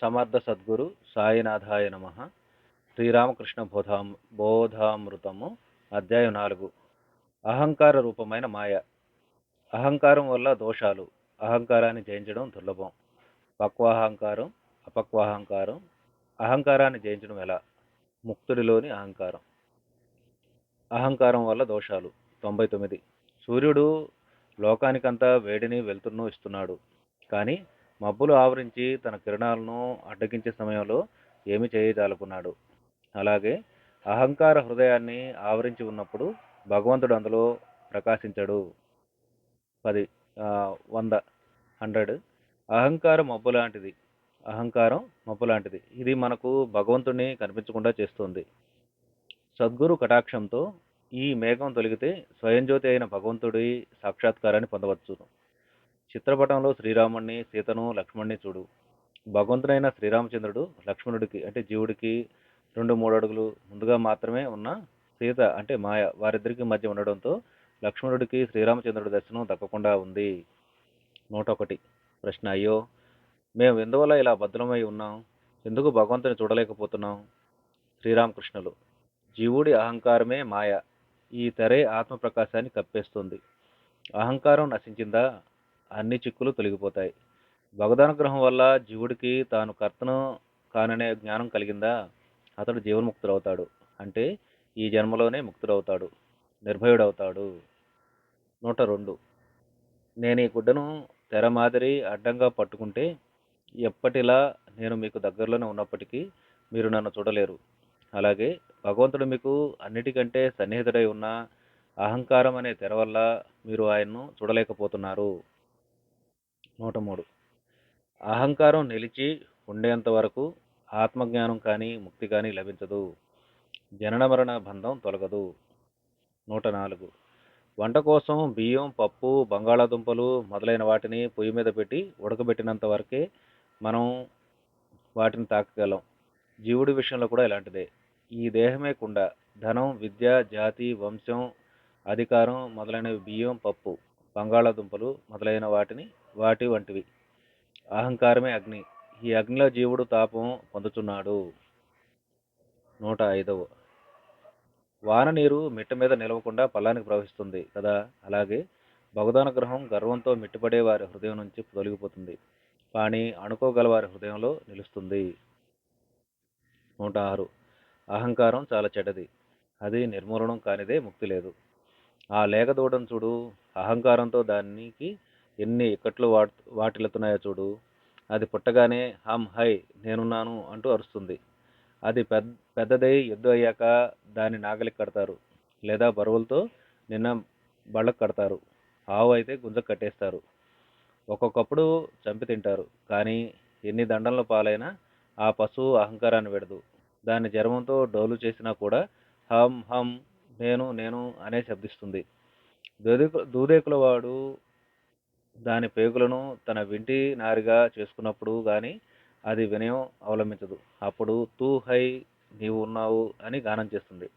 సమర్థ సద్గురు సాయినాథాయ నమ. శ్రీరామకృష్ణ బోధాం బోధామృతము అధ్యాయం నాలుగు. అహంకార రూపమైన మాయ. అహంకారం వల్ల దోషాలు. అహంకారాన్ని జయించడం దుర్లభం. పక్వాహంకారం అపక్వాహంకారం. అహంకారాన్ని జయించడం ఎలా? ముక్తుడిలోని అహంకారం. అహంకారం వల్ల దోషాలు. తొంభై తొమ్మిది. సూర్యుడు లోకానికంతా వేడిని వెలుతురును ఇస్తున్నాడు. కానీ మబ్బులు ఆవరించి తన కిరణాలను అడ్డగించే సమయంలో ఏమి చేయజాలకున్నాడు. అలాగే అహంకార హృదయాన్ని ఆవరించి ఉన్నప్పుడు భగవంతుడు అందులో ప్రకాశించడు. పది వంద హండ్రెడ్. అహంకారం మబ్బు లాంటిది. అహంకారం మబ్బు లాంటిది. ఇది మనకు భగవంతుడిని కనిపించకుండా చేస్తుంది. సద్గురు కటాక్షంతో ఈ మేఘం తొలగితే స్వయంజ్యోతి అయిన భగవంతుడి సాక్షాత్కారాన్ని పొందవచ్చును చిత్రపటంలో శ్రీరాముణ్ణి సీతను లక్ష్మణ్ణి చూడు. భగవంతుడైన శ్రీరామచంద్రుడు లక్ష్మణుడికి అంటే జీవుడికి రెండు మూడు అడుగులు ముందుగా మాత్రమే ఉన్న సీత అంటే మాయ వారిద్దరికి మధ్య ఉండడంతో లక్ష్మణుడికి శ్రీరామచంద్రుడి దర్శనం దక్కకుండా ఉంది. నూట ఒకటి ప్రశ్న అయ్యో! మేము ఎందువల్ల ఇలా భద్రమై ఉన్నాం? ఎందుకు భగవంతుని చూడలేకపోతున్నాం? శ్రీరామకృష్ణులు. జీవుడి అహంకారమే మాయ. ఈ తెరే ఆత్మప్రకాశాన్ని కప్పేస్తుంది. అహంకారం నశించిందా? అన్ని చిక్కులు తొలగిపోతాయి. భగదానుగ్రహం వల్ల జీవుడికి తాను కర్తను కాననే జ్ఞానం కలిగిందా? అతడు జీవన్ముక్తుడవుతాడు. అంటే ఈ జన్మలోనే ముక్తుడవుతాడు. నిర్భయుడవుతాడు. నూట రెండు. నేను ఈ గుడ్డను తెర మాదిరి అడ్డంగా పట్టుకుంటే ఎప్పటిలా నేను మీకు దగ్గరలోనే ఉన్నప్పటికీ మీరు నన్ను చూడలేరు. అలాగే భగవంతుడు మీకు అన్నిటికంటే సన్నిహితుడై ఉన్న అహంకారం అనే తెర వల్ల మీరు ఆయన్ను చూడలేకపోతున్నారు. నూట మూడు. అహంకారం నిలిచి ఉండేంత వరకు ఆత్మజ్ఞానం కానీ ముక్తి కానీ లభించదు. జనన మరణ బంధం తొలగదు. నూట నాలుగు. వంట కోసం బియ్యం పప్పు బంగాళాదుంపలు మొదలైన వాటిని పొయ్యి మీద పెట్టి ఉడకబెట్టినంత వరకే మనం వాటిని తాకగలం. జీవుడి విషయంలో కూడా ఇలాంటిదే. ఈ దేహమే కుండా ధనం విద్య జాతి వంశం అధికారం మొదలైనవి బియ్యం పప్పు బంగాళాదుంపలు మొదలైన వాటిని వాటి వంటివి. అహంకారమే అగ్ని. ఈ అగ్నిలో జీవుడు తాపం పొందుతున్నాడు. నూట ఐదవ. వాన నీరు మిట్ట మీద నిలవకుండా పల్లానికి ప్రవహిస్తుంది కదా? అలాగే భగవదానుగ్రహం గర్వంతో మిట్టుపడే వారి హృదయం నుంచి తొలగిపోతుంది. కానీ అనుకోగల వారి హృదయంలో నిలుస్తుంది. నూట ఆరు. అహంకారం చాలా చెడ్డది. అది నిర్మూలనం కానిదే ముక్తి లేదు. ఆ లేగదూడను చూడు. అహంకారంతో దానికి ఎన్ని ఇక్కట్లు వాట్ వాటిల్లుతున్నాయో చూడు. అది పుట్టగానే హమ్ హై నేనున్నాను అంటూ అరుస్తుంది. అది పెద్ద పెద్దదై యుద్ధం అయ్యాక దాని నాగలికి కడతారు. లేదా బరువులతో నిన్న బళ్ళకు కడతారు. ఆవు అయితే గుంజకు కట్టేస్తారు. ఒక్కొక్కప్పుడు చంపి తింటారు. కానీ ఎన్ని దండల పాలైనా ఆ పశువు అహంకారాన్ని విడదు. దాని చర్మంతో డోలు చేసినా కూడా హమ్ హమ్ నేను నేను అనే శబ్దిస్తుంది. దూదే దూదేకుల వాడు దాని పేగులను తన వింటి నారిగా చేసుకున్నప్పుడు కానీ అది వినయం అవలంబించదు. అప్పుడు తూ హై నీవు ఉన్నావు అని గానం చేస్తుంది.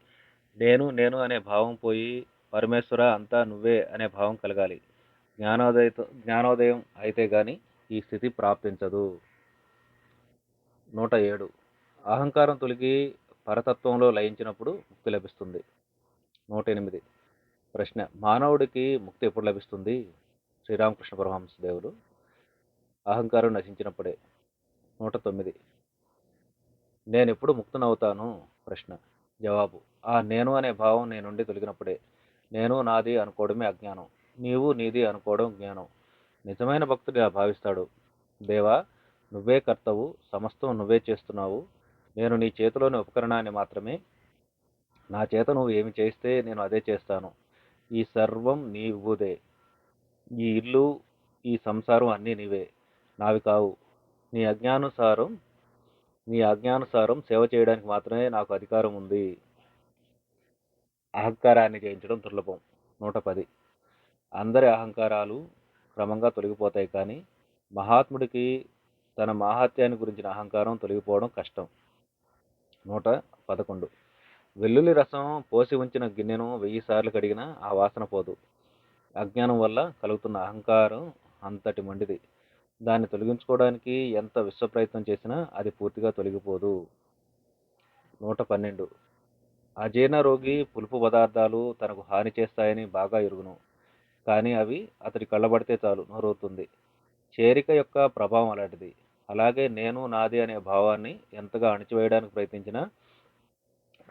నేను నేను అనే భావం పోయి పరమేశ్వర అంతా నువ్వే అనే భావం కలగాలి. జ్ఞానోదయ జ్ఞానోదయం అయితే కానీ ఈ స్థితి ప్రాప్తించదు. నూట ఏడు. అహంకారం తొలగి పరతత్వంలో లయించినప్పుడు ముక్తి లభిస్తుంది. నూట ఎనిమిది. ప్రశ్న మానవుడికి ముక్తి ఎప్పుడు లభిస్తుంది? శ్రీరామకృష్ణ పరమహంస దేవుడు. అహంకారం నశించినప్పుడే. నూట తొమ్మిది. నేను ఎప్పుడు ముక్తనవుతాను? ప్రశ్న. జవాబు. ఆ నేను అనే భావం నేను నుండి తొలగినప్పుడే. నేను నాది అనుకోవడమే అజ్ఞానం. నీవు నీది అనుకోవడం జ్ఞానం. నిజమైన భక్తుడిగా భావిస్తాడు. దేవా నువ్వే కర్తవు సమస్తం నువ్వే చేస్తున్నావు. నేను నీ చేతిలోని ఉపకరణాన్ని మాత్రమే. నా చేత నువ్వు ఏమి చేస్తే నేను అదే చేస్తాను. ఈ సర్వం నీవుదే. ఈ ఇల్లు ఈ సంసారం అన్నీ నీవే. నావి కావు. నీ అజ్ఞానుసారం నీ అజ్ఞానుసారం సేవ చేయడానికి మాత్రమే నాకు అధికారం ఉంది. అహంకారాన్ని జయించడం దుర్లభం. నూట పది. అందరి అహంకారాలు క్రమంగా తొలగిపోతాయి కానీ మహాత్ముడికి తన మాహాత్యాన్ని గురించిన అహంకారం తొలగిపోవడం కష్టం. నూట పదకొండు. వెల్లుల్లి రసం పోసి ఉంచిన గిన్నెను వెయ్యి సార్లు కడిగినా ఆ వాసన పోదు. అజ్ఞానం వల్ల కలుగుతున్న అహంకారం అంతటి మండిది. దాన్ని తొలగించుకోవడానికి ఎంత విశ్వ ప్రయత్నం చేసినా అది పూర్తిగా తొలగిపోదు. నూట పన్నెండు. అజీర్ణ రోగి పులుపు పదార్థాలు తనకు హాని చేస్తాయని బాగా ఎరుగును. కానీ అవి అతడి కళ్ళబడితే చాలు నోరవుతుంది చేరిక యొక్క ప్రభావం అలాంటిది. అలాగే నేను నాది అనే భావాన్ని ఎంతగా అణిచివేయడానికి ప్రయత్నించినా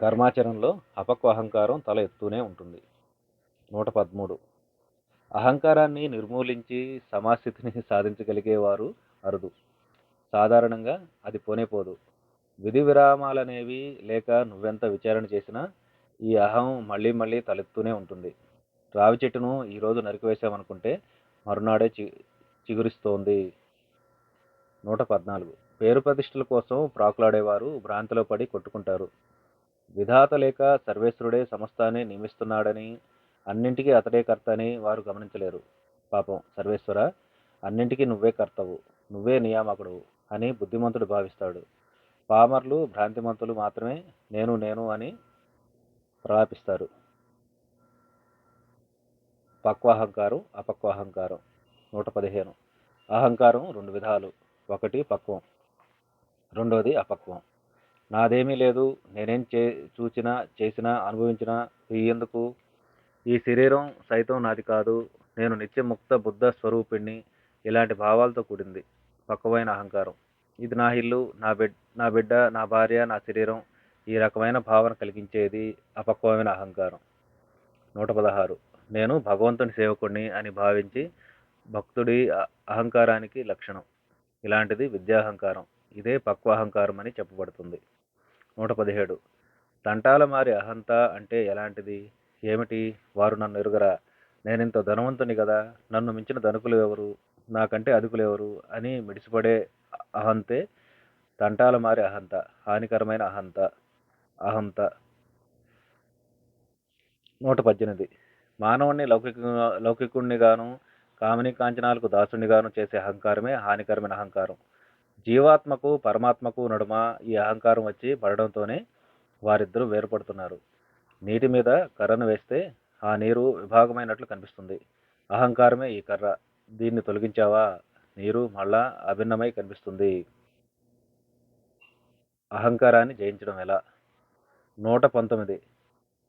కర్మాచరణలో అపక్వ అహంకారం తల ఎత్తూనే ఉంటుంది. నూట పదమూడు. అహంకారాన్ని నిర్మూలించి సమాస్థితిని సాధించగలిగేవారు అరుదు. సాధారణంగా అది పోనేపోదు విధి విరామాలనేవి లేక నువ్వెంత విచారణ చేసినా ఈ అహం మళ్ళీ మళ్ళీ తలెత్తూనే ఉంటుంది. రావి చెట్టును ఈరోజు నరికివేశామనుకుంటే మరునాడే చి చిగురిస్తోంది. నూట పద్నాలుగు. పేరు ప్రతిష్టల కోసం ప్రాకులాడేవారు భ్రాంతిలో పడి కొట్టుకుంటారు. విధాత లేక సర్వేశ్వరుడే సమస్తాన్ని నియమిస్తున్నాడని అన్నింటికీ అతడే కర్త అని వారు గమనించలేరు. పాపం సర్వేశ్వర అన్నింటికీ నువ్వే కర్తవు నువ్వే నియామకుడు అని బుద్ధిమంతుడు భావిస్తాడు. పామర్లు భ్రాంతిమంతులు మాత్రమే నేను నేను అని ప్రలాపిస్తారు. పక్వాహంకారం అపక్వాహంకారం. నూట పదిహేను. అహంకారం రెండు విధాలు ఒకటి పక్వం రెండవది అపక్వం. నాదేమీ లేదు నేనేం చే చూచినా చేసినా అనుభవించినా ఎందుకు ఈ శరీరం సైతం నాది కాదు. నేను నిత్యముక్త బుద్ధ స్వరూపిణ్ణి. ఇలాంటి భావాలతో కూడింది. పక్వమైన అహంకారం. ఇది నా ఇల్లు నా బిడ్ నా బిడ్డ నా భార్య నా శరీరం. ఈ రకమైన భావన కలిగించేది అపక్వమైన అహంకారం. నూట పదహారు. నేను భగవంతుని సేవకుడిని అని భావించి భక్తుడి అహంకారానికి లక్షణం. ఇలాంటిది విద్యాహంకారం. ఇదే పక్వ అహంకారం అని చెప్పబడుతుంది. నూట పదిహేడు. తంటాల మారి అహంత అంటే ఎలాంటిది? ఏమిటి? వారు నన్ను ఎరుగరా? నేనింత ధనవంతుని కదా నన్ను మించిన ధనుకులు ఎవరు? నాకంటే అదుకులు ఎవరు? అని మిడిసిపడే అహంతే తంటాల మారి అహంత హానికరమైన అహంత అహంత. నూట పద్దెనిమిది. మానవుణ్ణి లౌకిక లౌకికుణ్ణిగాను కామిని కాంచనాలకు దాసునిగాను చేసే అహంకారమే హానికరమైన అహంకారం. జీవాత్మకు పరమాత్మకు నడుమ ఈ అహంకారం వచ్చి పడడంతోనే వారిద్దరూ వేరుపడుతున్నారు. నీటి మీద కర్రను వేస్తే ఆ నీరు విభాగమైనట్లు కనిపిస్తుంది. అహంకారమే ఈ కర్ర. దీన్ని తొలగించావా? నీరు మళ్ళా అభిన్నమై కనిపిస్తుంది. అహంకారాన్ని జయించడం ఎలా? నూట పంతొమ్మిది.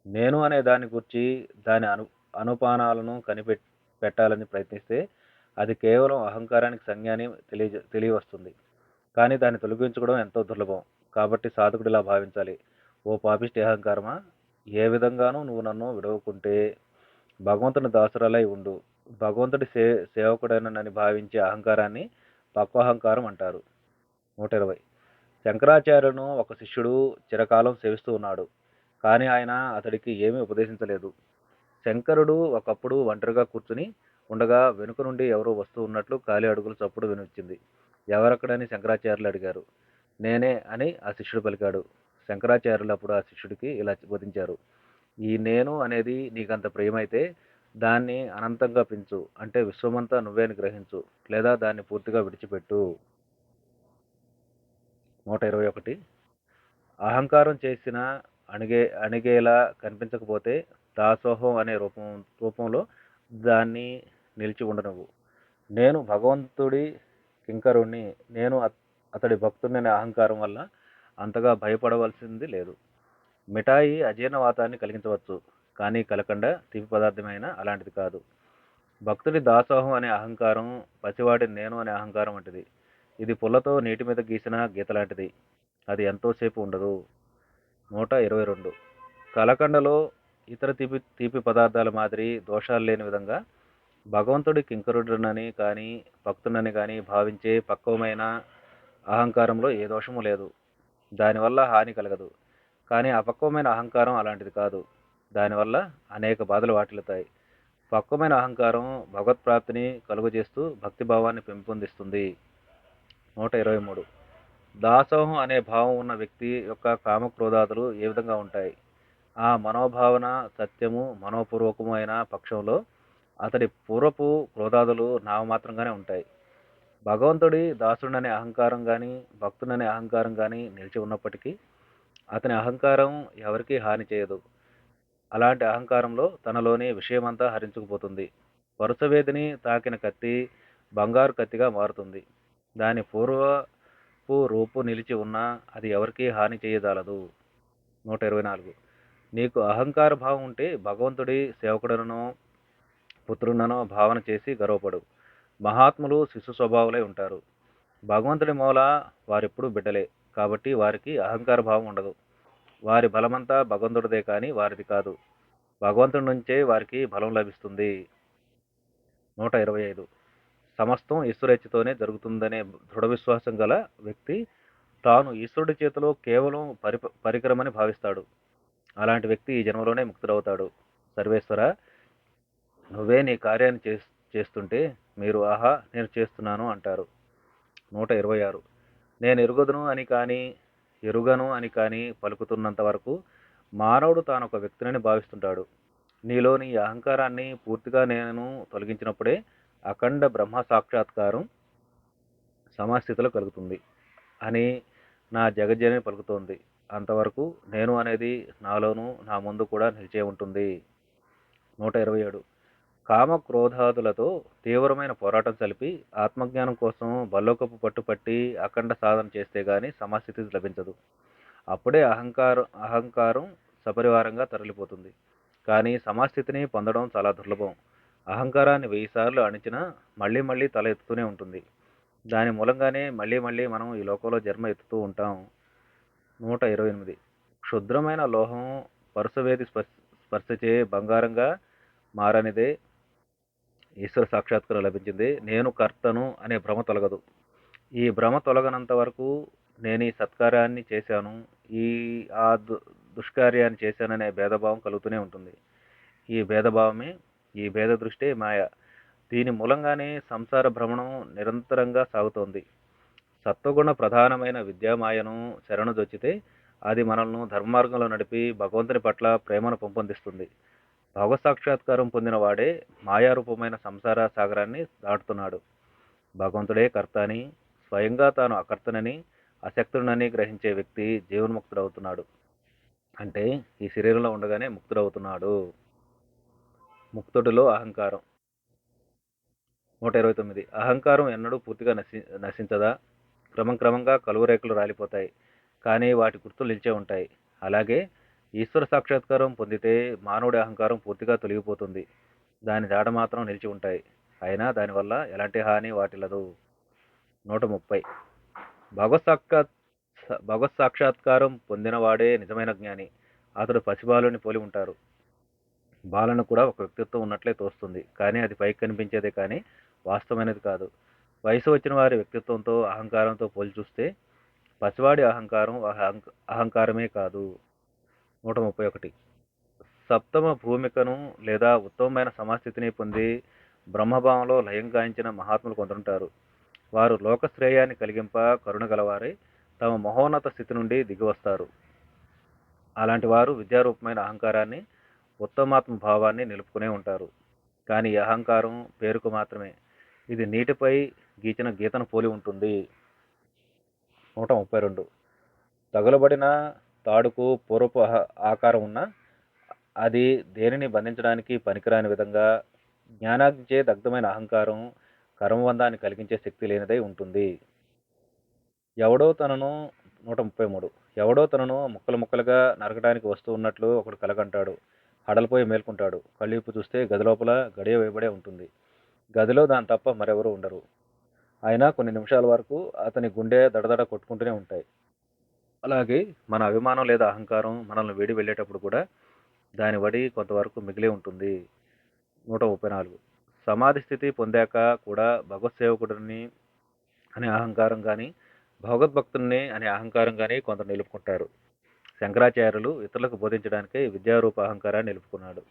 నేను అనే దాని గురించి దాని అను అనుపానాలను కనిపెట్ పెట్టాలని ప్రయత్నిస్తే అది కేవలం అహంకారానికి సంజ్ఞాని తెలియ తెలియవస్తుంది. కానీ దాన్ని తొలగించుకోవడం ఎంతో దుర్లభం. కాబట్టి సాధకుడు ఇలా భావించాలి. ఓ పాపిష్టి అహంకారమా? ఏ విధంగానూ నువ్వు నన్ను విడవకుంటే భగవంతుని దాసురాలై ఉండు. భగవంతుడి సే సేవకుడైనని భావించే అహంకారాన్ని పక్వాహంకారం అంటారు. నూట ఇరవై శంకరాచార్యులను ఒక శిష్యుడు చిరకాలం సేవిస్తూ ఉన్నాడు. కానీ ఆయన అతడికి ఏమీ ఉపదేశించలేదు. శంకరుడు ఒకప్పుడు ఒంటరిగా కూర్చుని ఉండగా వెనుక నుండి ఎవరో వస్తూ ఉన్నట్లు ఖాళీ అడుగులు చప్పుడు వినిపించింది. ఎవరక్కడని శంకరాచార్యులు అడిగారు. నేనే అని ఆ శిష్యుడు పలికాడు. శంకరాచార్యులు అప్పుడు ఆ శిష్యుడికి ఇలా బోధించారు ఈ నేను అనేది నీకంత ప్రియమైతే దాన్ని అనంతంగా పెంచు అంటే విశ్వమంతా నువ్వే గ్రహించు లేదా దాన్ని పూర్తిగా విడిచిపెట్టు. నూట ఇరవై ఒకటి. అహంకారం చేసిన అణిగే అణిగేలా కనిపించకపోతే దాసోహం అనే రూపం రూపంలో దాన్ని నిలిచి ఉండనువు నేను భగవంతుడి కింకరుణ్ణి నేను అతడి భక్తుడిని అనే అహంకారం వల్ల అంతగా భయపడవలసింది లేదు. మిఠాయి అజీర్ణవాతాన్ని కలిగించవచ్చు కానీ కలకండ తీపి పదార్థమైన అలాంటిది కాదు. భక్తుడి దాసోహం అనే అహంకారం పసివాడి నేను అనే అహంకారం వంటిది. ఇది పుల్లతో నీటి మీద గీసిన గీత లాంటిది అది ఎంతోసేపు ఉండదు. నూట ఇరవై రెండు. కలకండలో ఇతర తీపి తీపి పదార్థాల మాదిరి దోషాలు లేని విధంగా భగవంతుడి కింకరుడునని కానీ భక్తుడని కానీ భావించే పక్వమైన అహంకారంలో ఏ దోషము లేదు. దానివల్ల హాని కలగదు. కానీ అపక్వమైన అహంకారం అలాంటిది కాదు. దానివల్ల అనేక బాధలు వాటిల్లుతాయి. పక్వమైన అహంకారం భగవత్ప్రాప్తిని కలుగజేస్తూ భక్తిభావాన్ని పెంపొందిస్తుంది. నూట ఇరవై మూడు. దాసోహం అనే భావం ఉన్న వ్యక్తి యొక్క కామక్రోధాదులు ఏ విధంగా ఉంటాయి? ఆ మనోభావన సత్యము మనోపూర్వకము అయిన పక్షంలో అతడి పూర్వపు క్రోధాదులు నామమాత్రంగానే ఉంటాయి. భగవంతుడి దాసుడనే అహంకారం కానీ భక్తుడనే అహంకారం కానీ నిలిచి ఉన్నప్పటికీ అతని అహంకారం ఎవరికీ హాని చేయదు. అలాంటి అహంకారంలో తనలోని విషయమంతా హరించుకుపోతుంది. వరుసవేదిని తాకిన కత్తి బంగారు కత్తిగా మారుతుంది. దాని పూర్వపు రూపు నిలిచి ఉన్నా అది ఎవరికీ హాని చేయజాలదు. నూట ఇరవై నాలుగు. నీకు అహంకార భావం ఉంటే భగవంతుడి సేవకుడనో పుత్రుడనో భావన చేసి గర్వపడు. మహాత్ములు శిశు స్వభావులై ఉంటారు. భగవంతుడి మూల వారెప్పుడు బిడ్డలే. కాబట్టి వారికి అహంకార భావం ఉండదు. వారి బలమంతా భగవంతుడిదే కానీ వారిది కాదు. భగవంతుడి నుంచే వారికి బలం లభిస్తుంది. నూట ఇరవై ఐదు. సమస్తం ఈశ్వరేచ్ఛతోనే జరుగుతుందనే దృఢ విశ్వాసం గల వ్యక్తి తాను ఈశ్వరుడి చేతిలో కేవలం పరి పరికరమని భావిస్తాడు. అలాంటి వ్యక్తి ఈ జన్మలోనే ముక్తుడవుతాడు. సర్వేశ్వర నువ్వే నీ కార్యాన్ని చేసి చేస్తుంటే మీరు ఆహా నేను చేస్తున్నాను అంటారు. నూట ఇరవై ఆరు. నేను ఎరుగదును అని కానీ ఎరుగను అని కానీ పలుకుతున్నంత వరకు మానవుడు తాను ఒక వ్యక్తిని భావిస్తుంటాడు నీలోని అహంకారాన్ని పూర్తిగా నేను తొలగించినప్పుడే అఖండ బ్రహ్మ సాక్షాత్కారం సమస్థితిలో కలుగుతుంది అని నా జగజ్జని పలుకుతోంది. అంతవరకు నేను అనేది నాలోనూ నా ముందు కూడా నిలిచే ఉంటుంది నూట ఇరవై ఏడు. కామక్రోధాదులతో తీవ్రమైన పోరాటం కలిపి ఆత్మజ్ఞానం కోసం బల్లోకపు పట్టుపట్టి అఖండ సాధన చేస్తే గాని సమస్థితి లభించదు. అప్పుడే అహంకారం అహంకారం సపరివారంగా తరలిపోతుంది. కానీ సమాస్థితిని పొందడం చాలా దుర్లభం. అహంకారాన్ని వెయ్యిసార్లు అణిచినా మళ్ళీ మళ్ళీ తల ఎత్తుతూనే ఉంటుంది. దాని మూలంగానే మళ్ళీ మళ్ళీ మనం ఈ లోకంలో జన్మ ఎత్తుతూ ఉంటాం. నూట ఇరవై ఎనిమిది. క్షుద్రమైన లోహం పరుసవేది స్పర్శ స్పర్శచే బంగారంగా మారనిదే ఈశ్వర సాక్షాత్కారం లభించింది. నేను కర్తను అనే భ్రమ తొలగదు. ఈ భ్రమ తొలగనంత వరకు నేను ఈ సత్కార్యాన్ని చేశాను. ఈ ఆ దు దుష్కార్యాన్ని చేశాననే భేదభావం కలుగుతూనే ఉంటుంది. ఈ భేదభావమే ఈ భేద దృష్టి మాయ. దీని మూలంగానే సంసార భ్రమణం నిరంతరంగా సాగుతోంది. సత్వగుణ ప్రధానమైన విద్యామాయను శరణుదొచ్చితే అది మనల్ని ధర్మార్గంలో నడిపి భగవంతుని పట్ల ప్రేమను పెంపొందిస్తుంది. భగవత్ సాక్షాత్కారం పొందిన వాడే మాయారూపమైన సంసార సాగరాన్ని దాటుతున్నాడు. భగవంతుడే కర్త అని స్వయంగా తాను అకర్తనని అశక్తుడనని గ్రహించే వ్యక్తి జీవన్ముక్తుడవుతున్నాడు. అంటే ఈ శరీరంలో ఉండగానే ముక్తుడవుతున్నాడు. ముక్తుడిలో అహంకారం. నూట ఇరవై తొమ్మిది. అహంకారం ఎన్నడూ పూర్తిగా నశి నశించదా? క్రమం క్రమంగా కలువు రాలిపోతాయి. కానీ వాటి గుర్తులు నిలిచే ఉంటాయి. అలాగే ఈశ్వర సాక్షాత్కారం పొందితే మానవుడి అహంకారం పూర్తిగా తొలగిపోతుంది. దాని జాడ మాత్రం నిలిచి ఉంటాయి. అయినా దానివల్ల ఎలాంటి హాని వాటిల్లదు. నూట ముప్పై. భగవత్ సాక్షాత్ భగవత్ సాక్షాత్కారం పొందినవాడే నిజమైన జ్ఞాని. అతడు పసిబాలుని పోలి ఉంటారు. బాలను కూడా ఒక వ్యక్తిత్వం ఉన్నట్లే తోస్తుంది. కానీ అది పైకి కనిపించేదే కానీ వాస్తవమైనది కాదు. వయసు వచ్చిన వారి వ్యక్తిత్వంతో అహంకారంతో పోల్చి చూస్తే పసివాడి అహంకారం అహం అహంకారమే కాదు. నూట ముప్పై ఒకటి. సప్తమ భూమికను లేదా ఉత్తమమైన సమస్థితిని పొంది బ్రహ్మభావంలో లయం గాయించిన మహాత్ములు కొందరుంటారు. వారు లోకశ్రేయాన్ని కలిగింప కరుణ గలవారై తమ మహోన్నత స్థితి నుండి దిగివస్తారు. అలాంటి వారు విద్యారూపమైన అహంకారాన్ని ఉత్తమాత్మ భావాన్ని నిలుపుకునే ఉంటారు. కానీ ఈ అహంకారం పేరుకు మాత్రమే. ఇది నీటిపై గీచిన గీతను పోలి ఉంటుంది. నూట ముప్పై రెండు. తగులబడిన తాడుకు పూర్వపు ఆకారం ఉన్న అది దేనిని బంధించడానికి పనికిరాని విధంగా జ్ఞానాగ్నిచే దగ్ధమైన అహంకారం కర్మబంధాన్ని కలిగించే శక్తి లేనిదై ఉంటుంది. ఎవడో తనను నూట ముప్పై మూడు ఎవడో తనను ముక్కలు ముక్కలుగా నరకడానికి వస్తూ ఉన్నట్లు ఒకడు కలగంటాడు హడలిపోయి మేల్కుంటాడు. కళ్ళీపు చూస్తే గది లోపల గడియ వేయబడే ఉంటుంది. గదిలో దాని తప్ప మరెవరూ ఉండరు. అయినా కొన్ని నిమిషాల వరకు అతని గుండె దడదడ కొట్టుకుంటూనే ఉంటాయి. అలాగే మన అభిమానం లేదా అహంకారం మనల్ని వేడి వెళ్ళేటప్పుడు కూడా దాని వడి కొంతవరకు మిగిలి ఉంటుంది. నూట ముప్పై నాలుగు. సమాధి స్థితి పొందాక కూడా భగవత్ సేవకుడిని అనే అహంకారం కానీ భగవద్భక్తుడిని అనే అహంకారం కానీ కొందరు నిలుపుకుంటారు. శంకరాచార్యులు ఇతరులకు బోధించడానికే విద్యారూప అహంకారాన్ని నిలుపుకున్నాడు.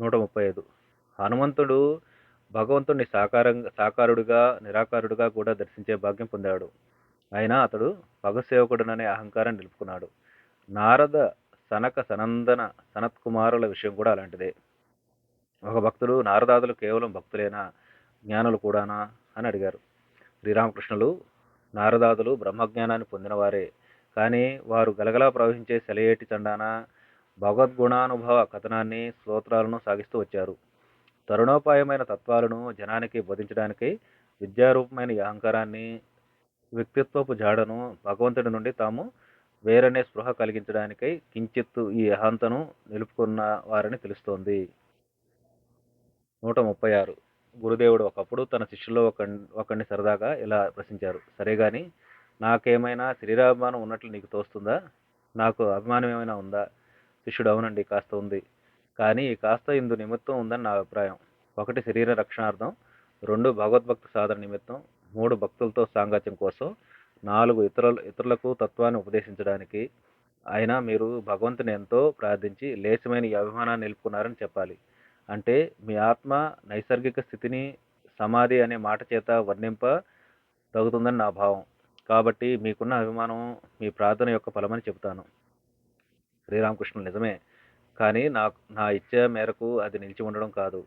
నూట ముప్పై ఐదు. హనుమంతుడు భగవంతుడిని సాకారం సాకారుడిగా నిరాకారుడిగా కూడా దర్శించే భాగ్యం పొందాడు. అయినా అతడు భగవత్ అహంకారం నిలుపుకున్నాడు. నారద సనక సనందన సనత్ కుమారుల విషయం కూడా అలాంటిదే. ఒక భక్తుడు నారదాదులు కేవలం భక్తులేనా? జ్ఞానులు కూడానా? అని అడిగారు. శ్రీరామకృష్ణులు నారదాదులు బ్రహ్మజ్ఞానాన్ని పొందినవారే కానీ వారు గలగలా ప్రవహించే సెలయేటి చండాన భగవద్గుణానుభవ కథనాన్ని స్తోత్రాలను సాగిస్తూ వచ్చారు. తరుణోపాయమైన తత్వాలను జనానికి బోధించడానికి విద్యారూపమైన ఈ అహంకారాన్ని వ్యక్తిత్వపు జాడను భగవంతుడి నుండి తాము వేరనే స్పృహ కలిగించడానికై కించిత్తు ఈ అహంతను నిలుపుకున్న వారని తెలుస్తోంది. నూట ముప్పై ఆరు. గురుదేవుడు ఒకప్పుడు తన శిష్యుల్లో ఒక ఒకరిని సరదాగా ఇలా ప్రశ్నించారు. సరే గాని నాకేమైనా శరీరాభిమానం ఉన్నట్లు నీకు తోస్తుందా? నాకు అభిమానం ఏమైనా ఉందా? శిష్యుడు అవునండి కాస్త ఉంది. కానీ ఈ కాస్త ఇందు నిమిత్తం ఉందని నా అభిప్రాయం. ఒకటి శరీర రక్షణార్థం రెండు భగవద్భక్తి సాధన నిమిత్తం మూడు భక్తులతో సాంగత్యం కోసం నాలుగు ఇతరులు ఇతరులకు తత్వాన్ని ఉపదేశించడానికి అయినా మీరు భగవంతుని ఎంతో ప్రార్థించి లేచమైన అభిమానాన్ని నిలుపుకున్నారని చెప్పాలి. అంటే మీ ఆత్మ నైసర్గిక స్థితిని సమాధి అనే మాట చేత వర్ణింప తగుతుందని నా భావం. కాబట్టి మీకున్న అభిమానం మీ ప్రార్థన యొక్క ఫలమని చెబుతాను. శ్రీరామకృష్ణ నిజమే. కానీ నాకు నా ఇచ్చే మేరకు అది నిలిచి ఉండడం కాదు.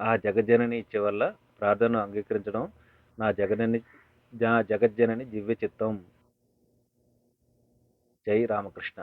ఆ జగజ్జనని ఇచ్చే వల్ల ప్రార్థనను అంగీకరించడం నా జగనని నా జగజ్జనని దివ్య చిత్తం జై రామకృష్ణ.